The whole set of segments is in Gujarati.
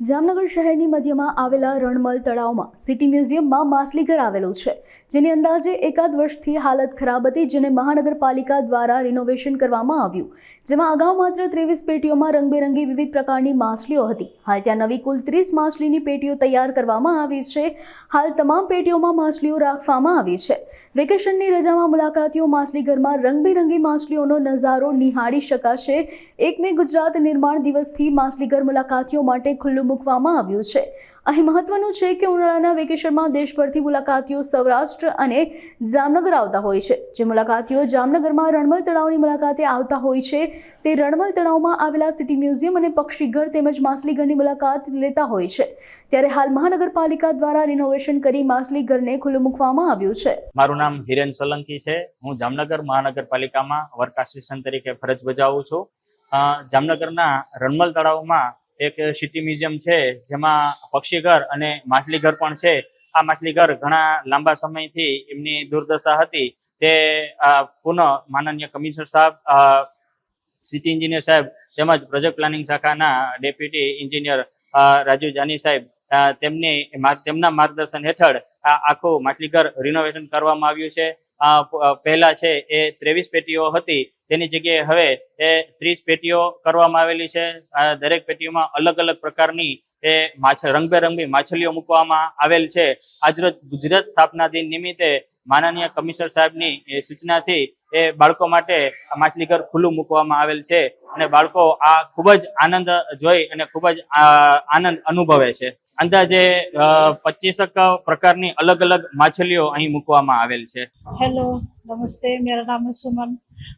જામનગર શહેરની મધ્યમાં આવેલા રણમલ તળાવમાં સિટી મ્યુઝિયમમાં માછલીઘર આવેલું છે, જેની અંદાજે એકાદ વર્ષથી હાલત ખરાબ હતી, જેને મહાનગરપાલિકા દ્વારા રિનોવેશન કરવામાં આવ્યું. જેમાં અગાઉ માત્ર ત્રેવીસ પેટીઓમાં રંગબેરંગી વિવિધ પ્રકારની માછલીઓ હતી. હાલ ત્યાં નવી કુલ ત્રીસ માછલીની પેટીઓ તૈયાર કરવામાં આવી છે. હાલ તમામ પેટીઓમાં માછલીઓ રાખવામાં આવી છે. વેકેશનની રજામાં મુલાકાતીઓ માછલીઘરમાં રંગબેરંગી માછલીઓનો નજારો નિહાળી શકાશે. એક મે ગુજરાત નિર્માણ દિવસથી માછલીઘર મુલાકાતીઓ માટે ખુલ્લું મૂકવામાં આવ્યું છે. અહીં મહત્વનું છે કે ઉનાળાના વેકેશનમાં દેશભરથી મુલાકાતીઓ સૌરાષ્ટ્ર અને જામનગર આવતા હોય છે. જે મુલાકાતીઓ જામનગરમાં રણમલ તળાવની મુલાકાતે આવતા હોય છે, તે રણમલ તળાવમાં આવેલા સિટી મ્યુઝિયમ અને પક્ષીઘર તેમજ માછલીઘરની મુલાકાત લેતા હોય છે. ત્યારે હાલ મહાનગરપાલિકા દ્વારા રિનોવેશન કરી માછલીઘરને ખુલ્લું મૂકવામાં આવ્યું છે. મારું નામ હિરેન સોલંકી છે. હું જામનગર મહાનગરપાલિકામાં વર્ક આસિસ્ટન્ટ તરીકે ફરજ બજાવું છું. જામનગરના રણમલ તળાવમાં એક સિટી મ્યુઝિયમ છે, જેમાં પક્ષીઘર અને માછલીઘર પણ છે. આ માછલીઘર ઘણા લાંબા સમયથી એમની દુર્દશા હતી. તે પુનઃ માનનીય કમિશનર સાહેબ સિટી એન્જિનિયર સાહેબ તેમજ પ્રોજેક્ટ પ્લાનિંગ શાખાના ડેપ્યુટી એન્જિનિયર રાજીવ જાની સાહેબ તેમની તેમના માર્ગદર્શન હેઠળ આ આખું માછલીઘર રિનોવેશન કરવામાં આવ્યું છે. પહેલા છે એ ત્રેવીસ પેટીઓ હતી. તેની જગ્યાએ હવે એ ત્રીસ પેટીઓ કરવામાં આવેલી છે. દરેક પેટીઓમાં અલગ અલગ પ્રકારની એ માછ, રંગબેરંગી માછલીઓ મૂકવામાં આવેલ છે. આજરોજ ગુજરાત સ્થાપના દિન નિમિત્તે માનનીય કમિશનર સાહેબની સૂચનાથી એ બાળકો માટે માછલી માછલીઘર ખુલ્લું મૂકવામાં આવેલ છે. અને બાળકો આ ખૂબ જ આનંદ જોઈ અને ખૂબ જ આનંદ અનુભવે છે. અંદાજે પચીસક પ્રકારની અલગ અલગ માછલીઓ અહીં મૂકવામાં આવેલ છે हेलो नमस्ते मेरा नाम है सुमन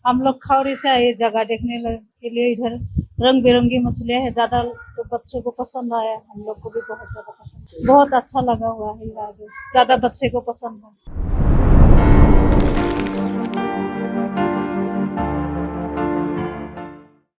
हम लोग खौरी से आए जगह देखने ल- के लिए इधर रंग बिरंगी मछलियाँ है ज्यादा तो बच्चों को पसंद आया हम लोग को भी बहुत ज्यादा पसंद बहुत अच्छा लगा हुआ है ये आगे ज्यादा बच्चे को पसंद है